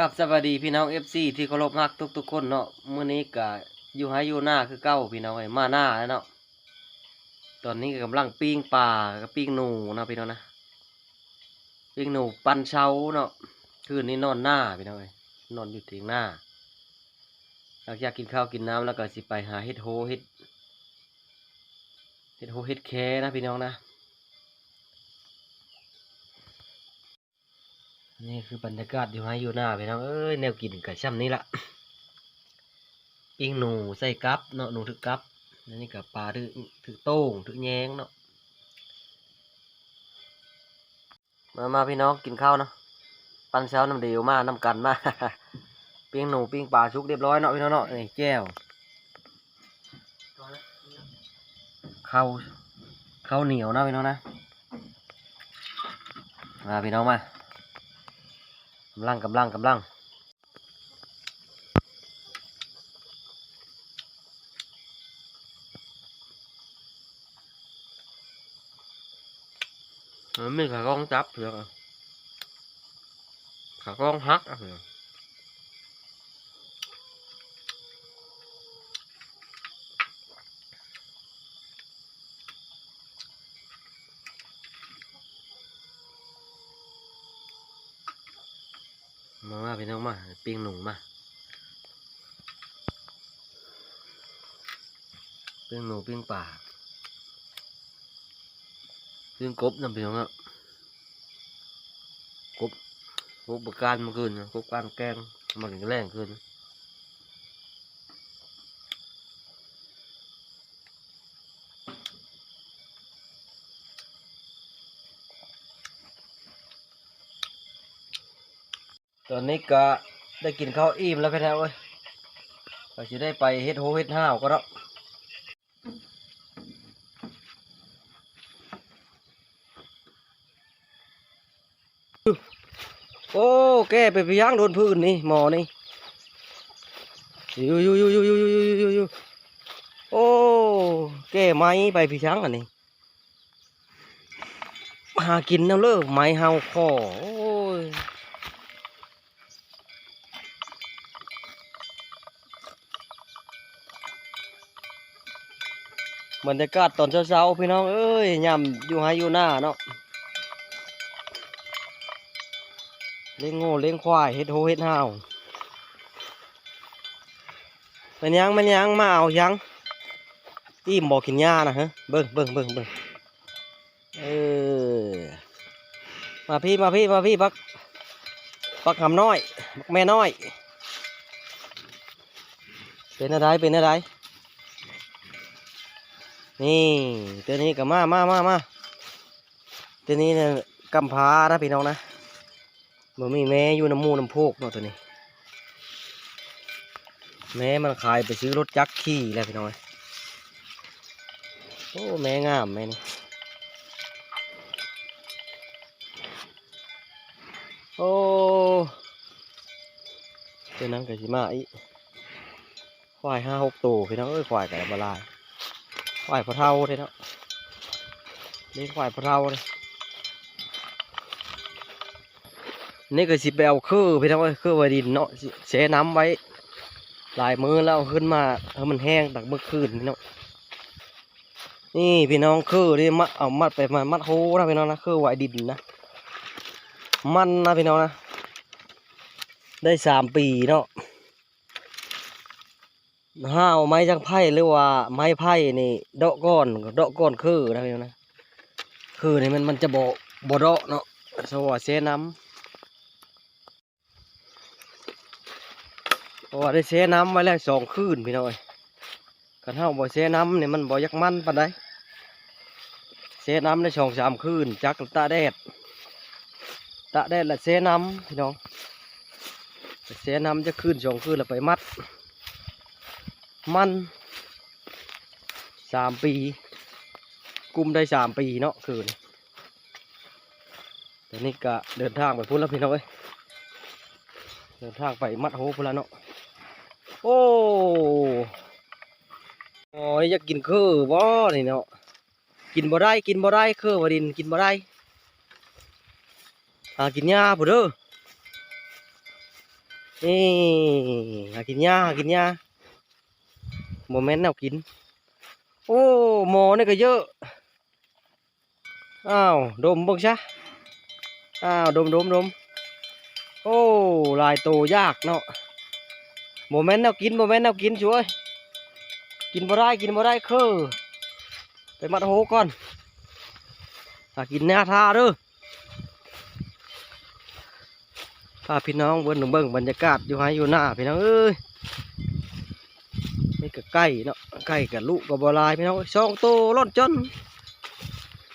กับสวัสดีพี่น้อง FC ที่เคารพรักทุกๆคนเนาะเมื้อนี้ก็อยู่ให้อยู่หน้าคือเก้าพี่น้องไอ้มาหน้าแล้วเนาะตอนนี้ก็กำลังปิ้งปลากับปิ้งหนูนะพี่น้องนะปิ้งหนูปันเช้าเนาะคืนนี้นอนหน้าพี่น้องเอ้นอนอยู่เถียงหน้าหลังจากกินข้าวกินน้ำแล้วก็สิไปหาเฮ็ดโฮเฮ็ดเฮ็ดโฮเฮ็ดแคนะพี่น้องนะ นี่คือบรรยากาศอยู่ให้อยู่หน้าพี่น้องเอ้ยแนวกินกับช่ำนี้ละปิ้งหนูใส่กับเนาะหนูถึกกับนนี่กับปลาถึกถึกโต้งถึกแยงเนาะมามาพี่น้องกินข้าวเนาะปันเช้าน้ำเดียวมาน้ำกันมาปิ้งหนูปิ้งปลาชุกเรียบร้อยเนาะพี่น้องเนาะนี่แก้วข้าวข้าวเหนียวนะพี่น้องนะมาพี่น้องมา กำลังกำลังกำลังมันมีขากล้องจับเถอะขากล้องฮักอะเถอะมามา พี่น้องมาปีงหนุ่มาปีงหนูปีงป่าปีงกบนะพี่น้องอะกบกบประการมาขึ้นกบการแกงมันถึงแรงขึ้นต อนนี้ก็ได้กินข้าวอิ่มแล้วพี่น้เอ้ยก็จะได้ไปเฮ็ดโฮเฮ็ดห้าวก็แล้วโอ้แกไปพยางโดนพื้นนี่หมอนี่อยู่อยู่อยู่อยู่อยู่อยู่อยู่อยู่อยู่โอ้แกไม้ไปพี่ช้างอันนี้หากินน้ำเลิกไม้เฮาคอโอ้ย บรรยากาศตอนเช้าๆพี่น้องเอ้ยยำอยู่ไฮอยู่หน้าเนาะเลี้ยงโง่เลี้ยงควายเฮ็ดโฮเฮ็ดห้าวมันยังมันยังมาเอายังอิ่มบอกกินหญ้านะฮะเบิ่งเบิ่งเบิ่งเบิ่งเออมาพี่มาพี่มาพี่ปักปักคำน้อยปักแม่น้อย เป็นอะไรเป็นอะไร นี่ตัวนี้ก็มามามามาตัวนี้เนี่ยกำพานะพี่น้องนะบ่มีแม่อยู่น้ำมูน้ำโพกเนาะตัวนี้ แม่มันขายไปซื้อรถจักรขี่แล้วพี่น้อยโอ้แม่งามแม่นี่โอ้ตัวนั้นก็สิมาอีกควายห้าหกตัวพี่น้องเอ้ยควายกับบลาย ควายพะเทาเลยเนาะเลี้ยงควายพะเทาเลยนี่ก็สิไปเอาคือพี่น้องเอ้คือไว้ดินเนาะสิแช่น้ำไว้ หลายมือแล้วขึ้นมาให้มันแห้งตักเมื่อคืนพี่น้องนี่พี่น้องคือนี่มัดเอามัดไปมามัดโฮนะพี่น้องนะคือไว้ดินนะมันนะพี่น้องนะได้สามปีเนาะ ห้าวไม้จังไผ่หรือว่าไม้ไผ่นี่เดาะก้อนเดาะก้อนคือนะพี่นะคือนี่มันมันจะบ่บ่เดาะเนาะสว่าแช่น้ำเพราะว่าได้แช่น้ำไว้แล้วสองคืนพี่น้อยกันเท่าบ่แช่น้ำเนี่ยมันบ่ยักมันปานใดแช่น้ำได้สองสามคืนจักตาแดดตาแดดและแช่น้ำพี่น้องแช่น้ำจะคืนสองคืนแล้วไปมัด มันสามปี กุมได้สามปีเนาะคืนตอนนี้ก็เดินทางไปพุ่นแล้วพี่น้องเอ้ยเดินทางไปมัดโฮพุ่นแล้วเนาะโอ้โอ้ยอยากกินคือบ่นี่เนาะกินบ่ได้กินบ่ได้คือบ่ดินกินบ่ได้หากินหญ้าพุ่นเด้อนี่หากินหญ้าหากินหญ้า โมเมนต์แนวกิน โอ้หมอนี่ก็เยอะ อ้าวดมบิ่งซะอ้าวดมดมดมโอ้ลายโตยากเนาะโมเมนต์แนวกินโมเมนต์แนวกินช่วย กินบ่ได้กินบ่ได้คือไปมัดโหก่อนถ้ากินหน้าท่าเด้อพาพี่น้องเบิ่งเบิ่งบรรยากาศอยู่ให้อยู่หน้าพี่น้องเอ้ย นี่ก็ใกล้เนาะใกล้กับลูกกับบัวลายพี่น้องช่องโตร่อนจน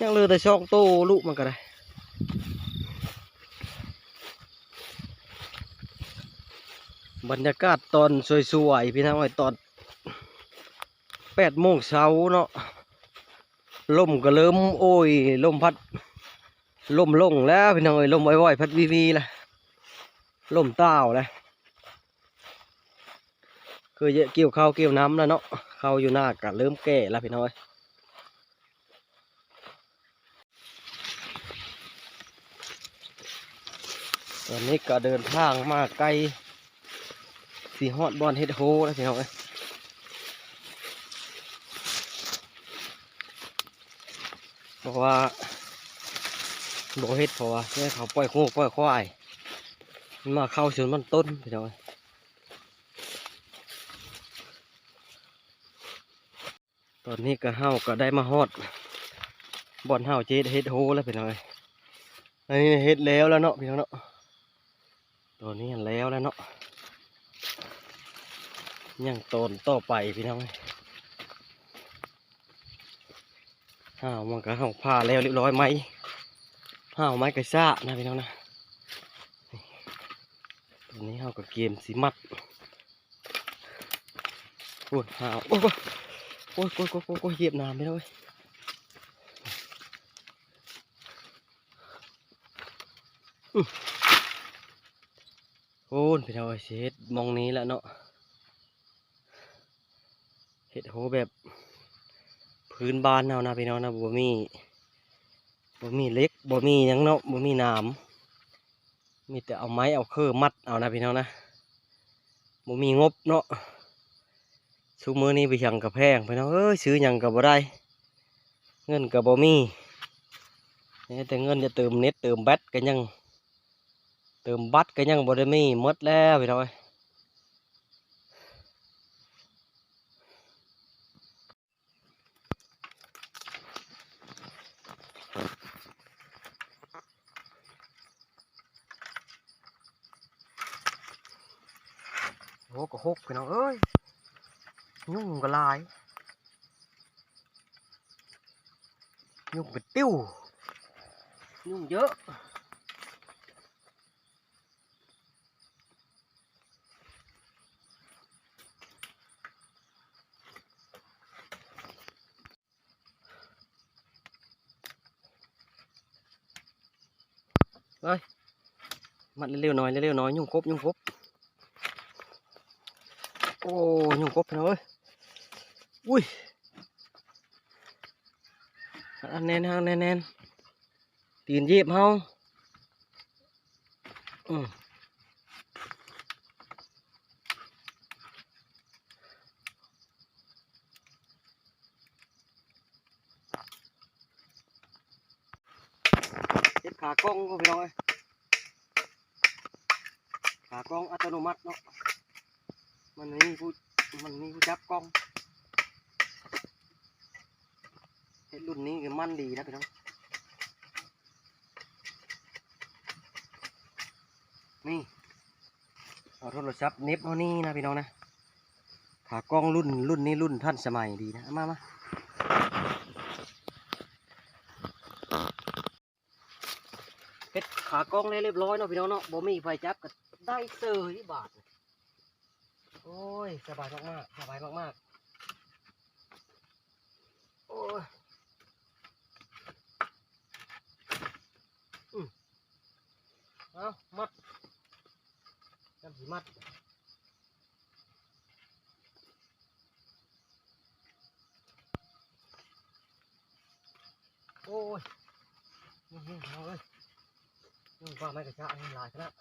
ยังเหลือแต่ช่องโตลูกมันก็ได้บรรยากาศตอนสวยๆพี่น้องไอ้ตอนแปดโมงเช้าเนาะลมก็เริ่มโอ้ยลมพัดลมลงแล้วพี่น้องเอ้ยลมว่อยๆพัดวีวีละลมต้าแล้ว คือเยอะเกี่ยวข้าวเกี่ยวน้ำแล้วเนาะเข้าอยู่หน้าก็เริ่มแก่แล้วพี่น้อยตอนนี้ก็เดินทางมาไกลสีฮอดบอลเฮดโฮแล้วพี่น้องเอ้ยเพราะว่าโบเฮ็ดเพราะว่าเนี่ยเขาปล่อยโคปล่อยควายมาเข้าสวนมันต้นพี่น้อง อนนี้ก็เฮาก็ได้มาฮอดบ่อนเฮาเจ็ดเฮ็ดโฮแล้วพี่น้องอันนี้เฮ็ดแล้วแล้วเนาะพี่น้องเนาะตอนนี้แล้วแล้วเนาะยังตอนต่อไปพี่น้องห้าวมันก็ห้าวผ้าแล้วเรียบร้อยไหมห้าวไม้กระซ่านะพี่น้องนะตอนนี้ห้าวกับเกมสีมัดโอ้ยห้าว โอ้ยโอ้ยโอ้ยโอ้ยโอ้ยโอ้ยเหยียบน้ำไปแล้วเว้ยอื้อโอ้ยพี่น้องเอ้ยสิเฮ็ดมองนี้แล้วเนาะเฮ็ดโหแบบพื้นบ้านเรานะพี่น้องนะบ่มีบ่มีเล็กบ่มียังเนาะบ่มีหนามมีแต่เอาไม้เอาเครือมัดเอานะพี่น้องนะบ่มีงบเนาะ ชุมือนี้ไปหยังกับแพงพี่น้องเอ้ยซื้อหยังกับบ่ได้ เงินกับบ่มีนี่แต่เงินจะเติมเน็ตเติมแบตก็ยัง เติมบัตรก็ยังบ่ได้มีหมดแล้วพี่น้องเอ้ยโหก็หกพี่น้องเอ้ยยุ่ งก็หลายยุ่งก็ติ้วยุ่งเยอะเฮ้ยมัดเร็วๆหน่อยเร็วๆหน่อยยุ่งครบยุ่งครบโอ้ยุ่ง กบพี่น้องเอ้ยอุ้ยอันแน่นอันแน่นแน่นตีนเหยียบเฮาอืมเฮ็ดขากล้องก็พี่น้องเอ้ยขากล้องอัตโนมัติเนาะมันมีผู้ มันมีผู้จับกล้องเฮ็ดรุ่นนี้มันดีนะพี่น้องนี่เอาโทรศัพท์เน็บเอานี่นะพี่น้องนะขากล้องรุ่นรุ่นนี้รุ่นท่านสมัยดีนะมามาเฮ็ดขากล้องได้เรียบร้อยเนาะพี่น้องเนาะบ่มีไฟจับก็ได้เซอร์บาท โอ้ย สบายมากๆ สบายมากๆ โอ้ยอืมเอามัดจำสีมัดโอ้ยนี่ๆเอาเลยนี่ว่าไม่กระชากนี่หลายขนาด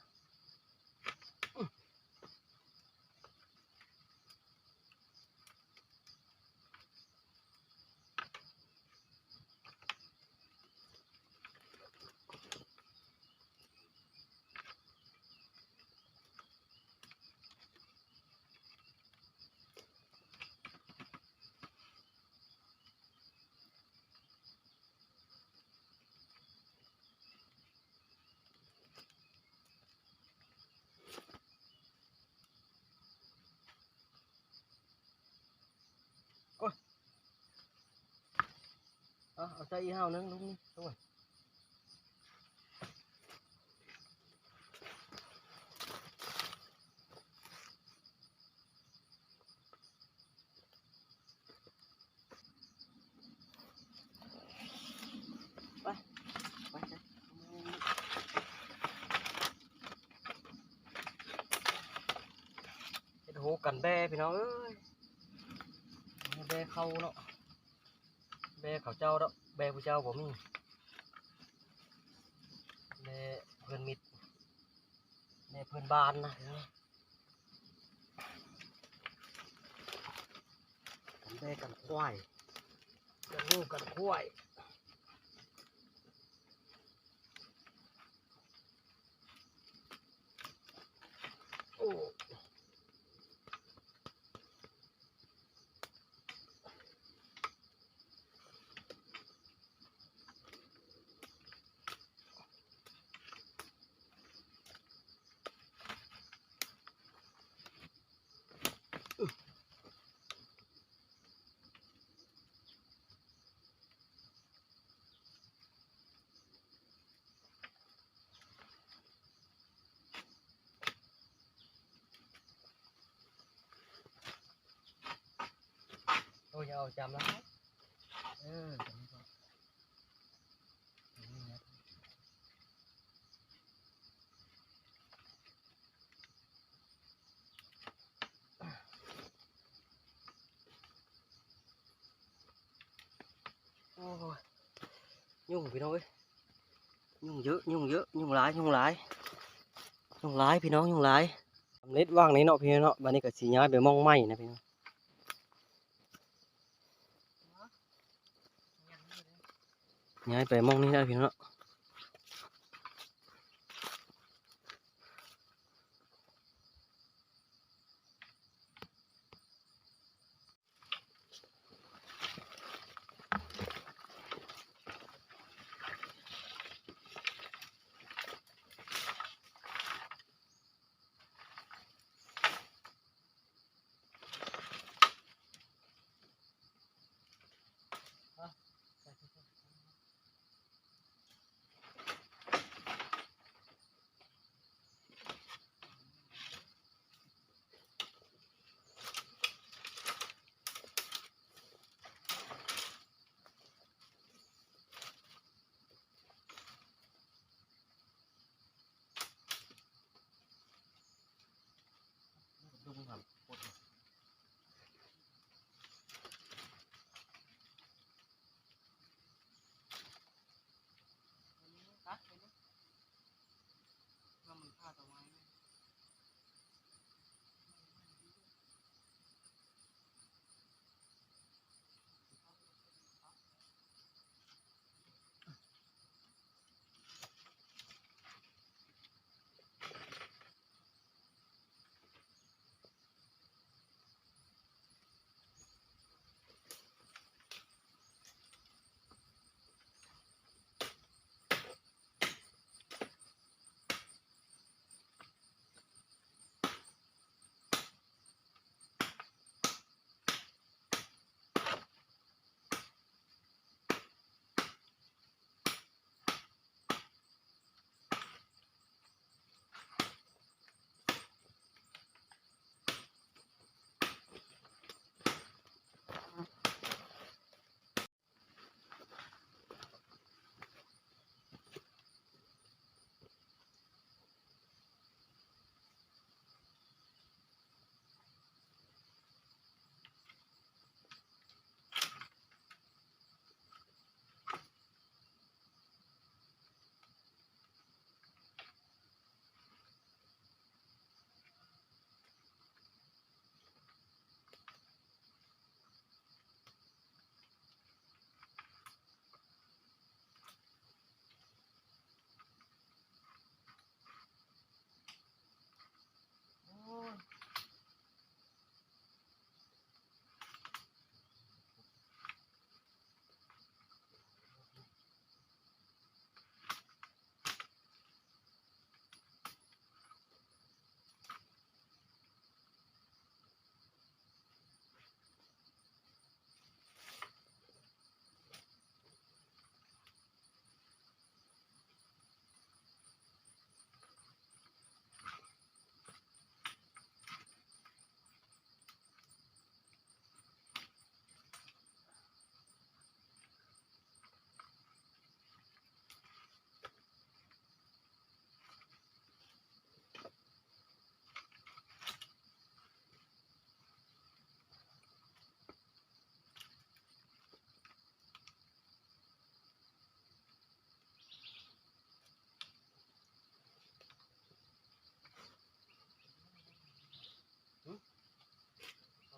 เอาเอาใจอีห้าวนึงลุงนี่ แบ่พี่น้องเบ่เขาเจ้าดอกแบผู้เจ้าบ่มีแบเพื่อนมิตรแบเพื่อนบ้านนะกันแบกันควายกันงูกันควายโอ้ โอ้ยเอาจำแล้วเออจำไว้ก่อนนี่นะโอ้ยยุ่งพี่น้องเอ้ยยุ่งเยอ ย้ายไปมองนี้ได้พี่เนาะ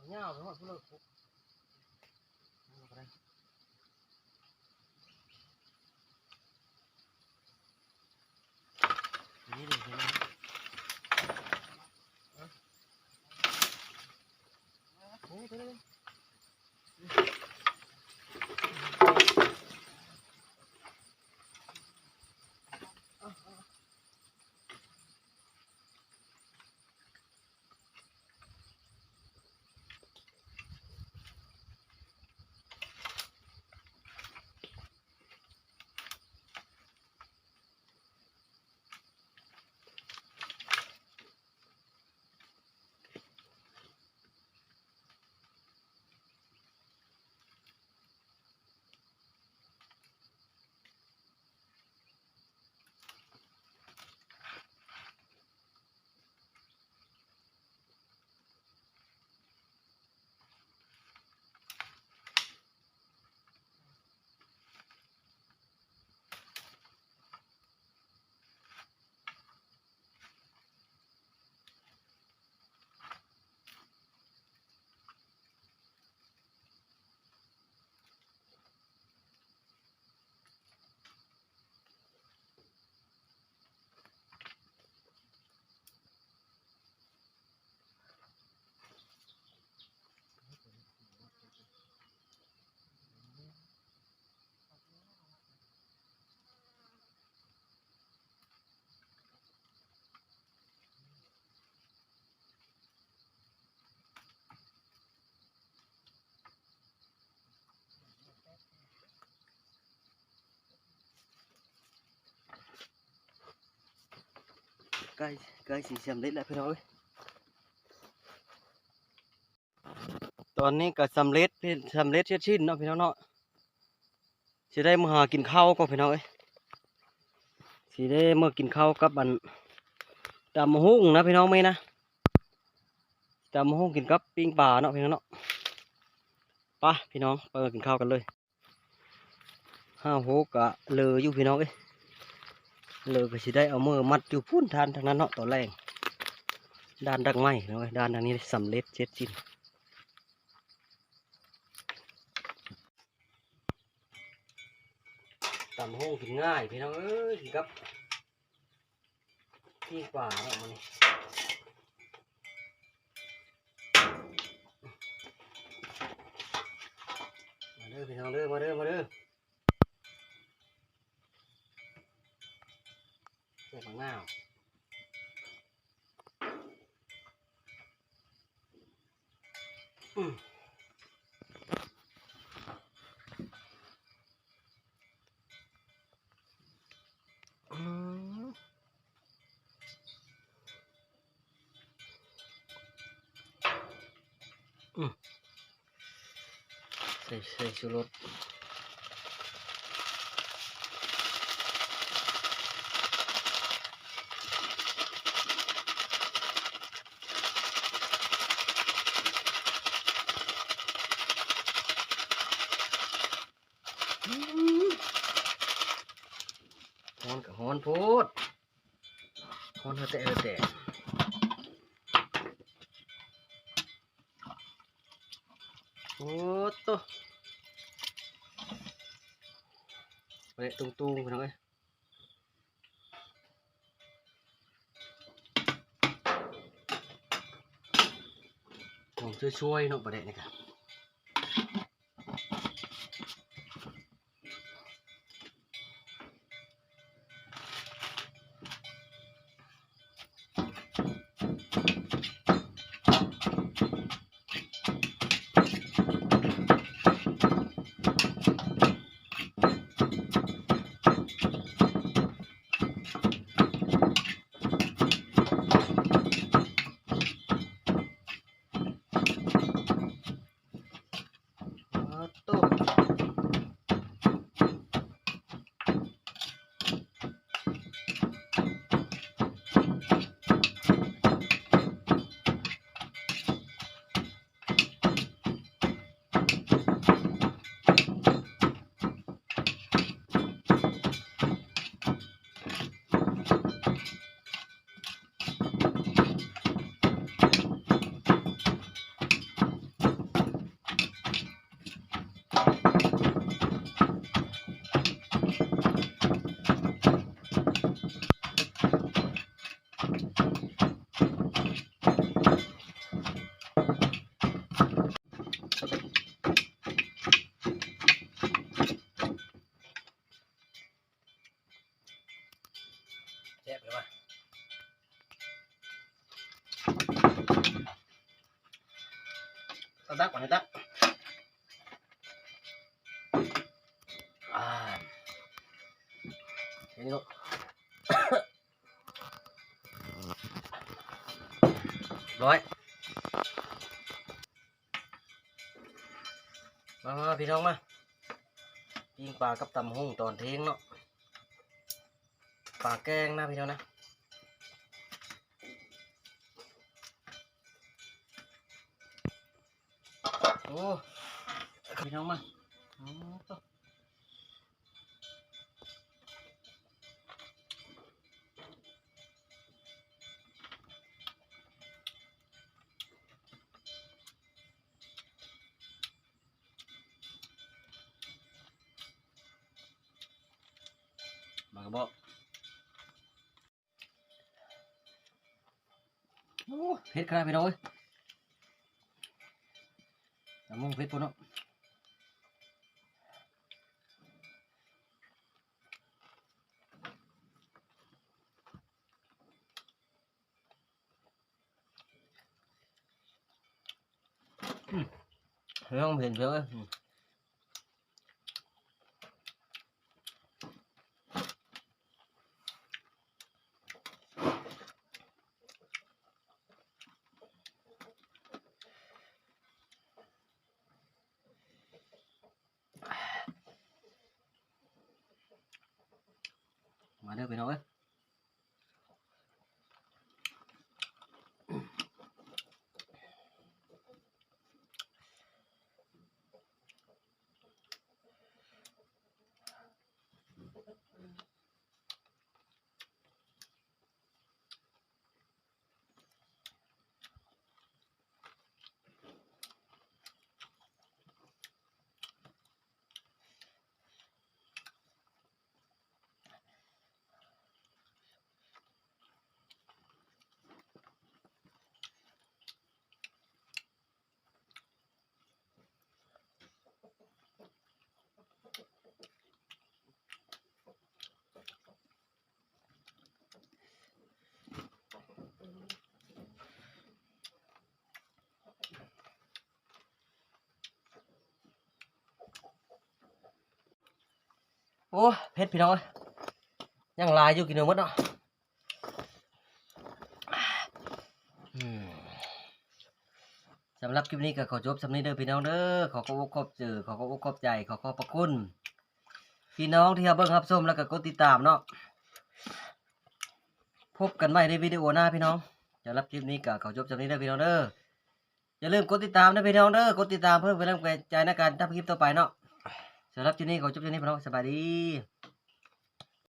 เงาไปหมดพุ่นเลยเอาไปได้นี่เลยใช่ไหมโอ้ไปเลย ใกล้ใกล้สีสำเร็จแล้วพี่น้องเอ้ตอนนี้ก็สำเร็จเป็นสำเร็จเสร็จสิ้นเนาะพี่น้องเนาะสิได้มาหากินข้าวก็พี่น้องเอ้ยสิได้มากินข้าวกับอันตำมะฮุ่งนะพี่น้องไหมนะตำมะฮุ่งกินกับปิ้งปลาเนาะพี่น้องเนาะไปพี่น้องไปกินข้าวกันเลยห้าโหกะเลออยู่พี่น้องเอ้ย เลยก็สิได้เอามือมัดอยู่พุ่นทานทางนั้นเนาะต่อแรกด้านดังไม้เนาะด้านทางนี้สำเร็จเจ็ดชิ้นตำห้องกินง่ายพี่น้องเอ้ยกินกับที่กว่าเนาะมันนี่มาเด้อพี่น้องเด้อมาเด้อมาเด้อ ใส่ผักหน้าวอืมอืมอืมใส่ใส่ชูรส ตุงตุงๆไปน้องเอ้ยผมช่วยๆเนาะประเด็นนี่ครับ ตักตักก่อนให้ตักอ่าเดี๋ยวนี้ลูกร้อยมามาพี่น้องมายิงปลากับตำหุ่งตอนเทงเนาะปลาแกงนะพี่น้องนะ โอ้พี่น้องมาอืมต่อมากระบอกโอ้เผ็ดขนาดพี่น้อง เอ้ยตำหุ่งเผ็ดปุ่น เด้อพี่น้องเอ้ย mà đưa về nói ô hết พี่น้องยังลายอยู่กินเนื้อมดเนาะสำหรับคลิปนี้ก็ขอจบสำนี้เด้อพี่น้องเด้อขอขอบขอบเจอขอขอบขอบใจขอขอบพระคุณพี่น้องที่เบิ่งรับชมแล้วก็กดติดตามเนาะพบกันใหม่ในวิดีโอหน้าพี่น้องสำหรับคลิปนี้ก็ขอจบสำนี้เด้อพี่น้องเด้ออย่าลืมกดติดตามนะพี่น้องเด้อกดติดตามเพื่อเป็นกำลังใจในการทำคลิปต่อไปเนาะ สำหรับคลิปนี้ขอจบคลิปนี้พร้อมสบายดี